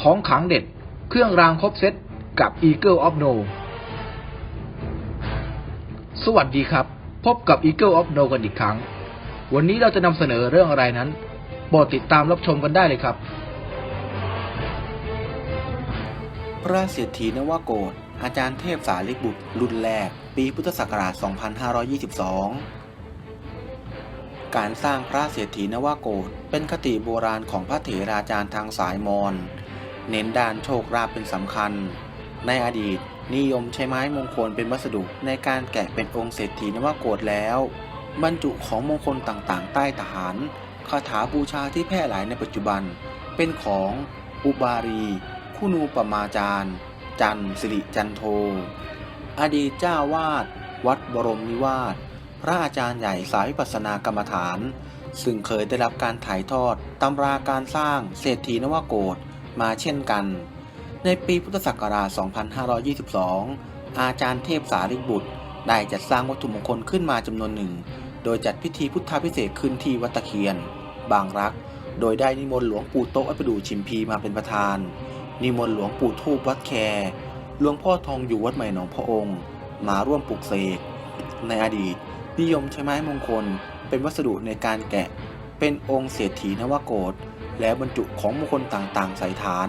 ของขังเด็ด เครื่องรางครบเซตกับ Eagle of No สวัสดีครับ พบกับ Eagle of No กันอีกครั้ง วันนี้เราจะนำเสนอเรื่องอะไรนั้นโปรดติดตามรับชมกันได้เลยครับ พระเศรษฐีนวโกศอาจารย์เทพสาลิกบุตรรุ่นแรก ปีพุทธศักราช 2522 การสร้างพระเศรษฐีนวโกศเป็นคติโบราณของพระเถราจารย์ทางสายมอญ เน้นด้านโชคลาภเป็นสำคัญ ในอดีตนิยมใช้ไม้มงคลเป็นวัสดุในการแกะเป็นองค์เศรษฐีนวโกศแล้ว บรรจุของมงคลต่างๆ ใต้ฐานคาถาบูชาที่แพร่หลายในปัจจุบัน เป็นของอุบารีคุณูปมาจารย์ จันสิริจันโท อดีตเจ้าวาด วัดบรมนิวาสพระอาจารย์ใหญ่สายวิปัสสนากรรมฐาน ซึ่งเคยได้รับการถ่ายทอดตำราการสร้างเศรษฐีนวโกศ มาเช่นกัน ในปีพุทธศักราช 2522 อาจารย์เทพสาริบุตร ได้จัดสร้างวัตถุมงคลขึ้นมาจำนวนหนึ่ง โดยจัดพิธีพุทธาพิเศษขึ้นที่วัดตะเคียน บางรัก โดยได้นิมนต์หลวงปู่โตะอัปดูชิมพีมาเป็นประธาน นิมนต์หลวงปู่ทูปวัดแคหลวงพ่อทองอยู่วัดใหม่หนองพระองค์ มาร่วมปลุกเสก ในอดีต นิยมใช้ไม้มงคลเป็นวัสดุในการแกะ เป็นองค์เศรษฐีนวโกศ แล้วบรรจุของมงคลต่างๆ ใส่ฐาน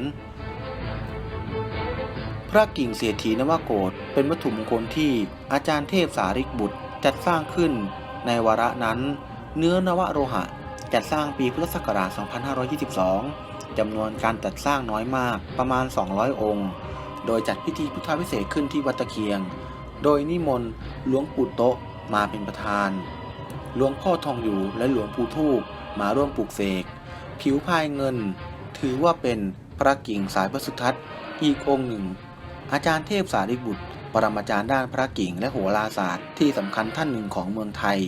พระกิ่งเศรษฐีนวโกศเป็นวัตถุมงคลที่อาจารย์เทพสาริกบุตรจัดสร้างขึ้นในวาระนั้น เนื้อนวโลหะจัดสร้างปีพุทธศักราช 2522 จำนวนการจัดสร้างน้อยมากประมาณ 200 องค์ โดยจัดพิธีพุทธาพิเศษขึ้นที่วัดตะเคียง โดยนิมนต์หลวงปู่โตะมาเป็นประธาน หลวงพ่อทองอยู่และหลวงปู่ทูบมาร่วมปลูกเสก ผิวพายเงิน ถือว่าเป็นพระกิ่งสายพระสุทัศน์อีกองค์หนึ่ง อาจารย์เทพสาริบุตร ปรมาจารย์ด้านพระกิ่งและโหราศาสตร์ที่สำคัญท่านหนึ่งของเมืองไทย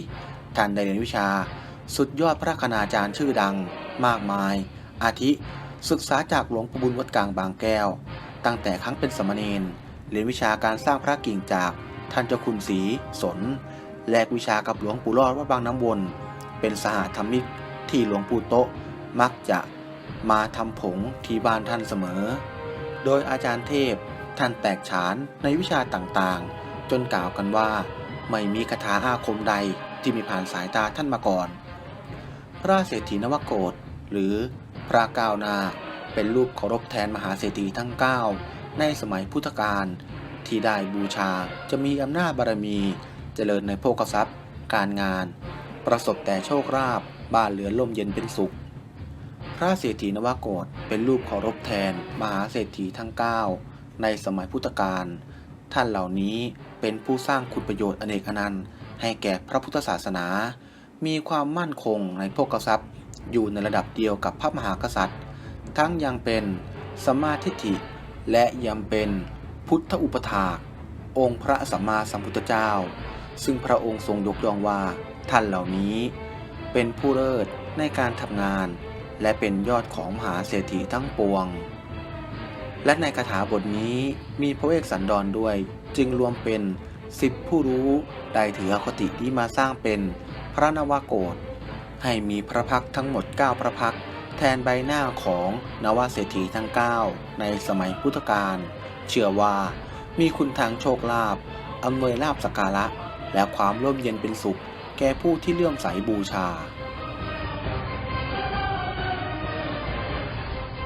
ท่านได้เรียนวิชา สุดยอดพระคณาจารย์ชื่อดัง มากมาย อาทิ ศึกษาจากหลวงปู่บุญวัดกลางบางแก้ว ตั้งแต่ครั้งเป็นสมเณรเรียนวิชาการสร้างพระกิ่งจากท่านเจ้าคุณศรีสน แลกวิชากับหลวงปู่รอดวัดบางน้ำวน เป็นสหธรรมิกที่หลวงปู่โตะ มักจะมาทำผงที่บ้านท่านเสมอ โดยอาจารย์เทพท่านแตกฉานในวิชาต่างๆ จนกล่าวกันว่า ไม่มีคาถาอาคมใดที่มีผ่านสายตาท่านมาก่อน พระเศรษฐีนวโกศหรือพระก้าวนาเป็นรูปเคารพแทนมหาเศรษฐีทั้ง 9 ในสมัยพุทธกาลที่ได้บูชาจะมีอำนาจบารมี เจริญในโภคทรัพย์ การงาน ประสบแต่โชคราบบ้านเหลือล่มเย็นเป็นสุข พระเศรษฐีนวโกศเป็นรูปเคารพแทน มหาเศรษฐีทั้ง 9 ในสมัยพุทธกาล ท่านเหล่านี้เป็นผู้สร้างคุณประโยชน์อเนกอนันต์ ให้แก่พระพุทธศาสนา มีความมั่นคงในโภคทรัพย์ อยู่ในระดับเดียวกับพระมหากษัตริย์ ทั้งยังเป็นสมมาทิฏฐิ และยังเป็นพุทธอุปถาก องค์พระสัมมาสัมพุทธเจ้า ซึ่งพระองค์ทรงยกย่องว่าท่านเหล่านี้ เป็นผู้เลิศในการทำงาน และเป็นยอดของมหาเศรษฐีทั้งปวง และในคาถาบทนี้มีพระเอกสันดรด้วย จึงรวมเป็นสิบผู้รู้ได้ถืออคติที่มาสร้างเป็นพระนวโกศให้มีพระพักทั้งหมด 9 พระพักแทนใบหน้าของนวเศรษฐีทั้ง 9 ในสมัยพุทธกาลเชื่อว่ามีคุณทางโชคลาภอำนวยลาภสกการะ และความร่มเย็นเป็นสุข แก่ผู้ที่เลื่อมใสบูชา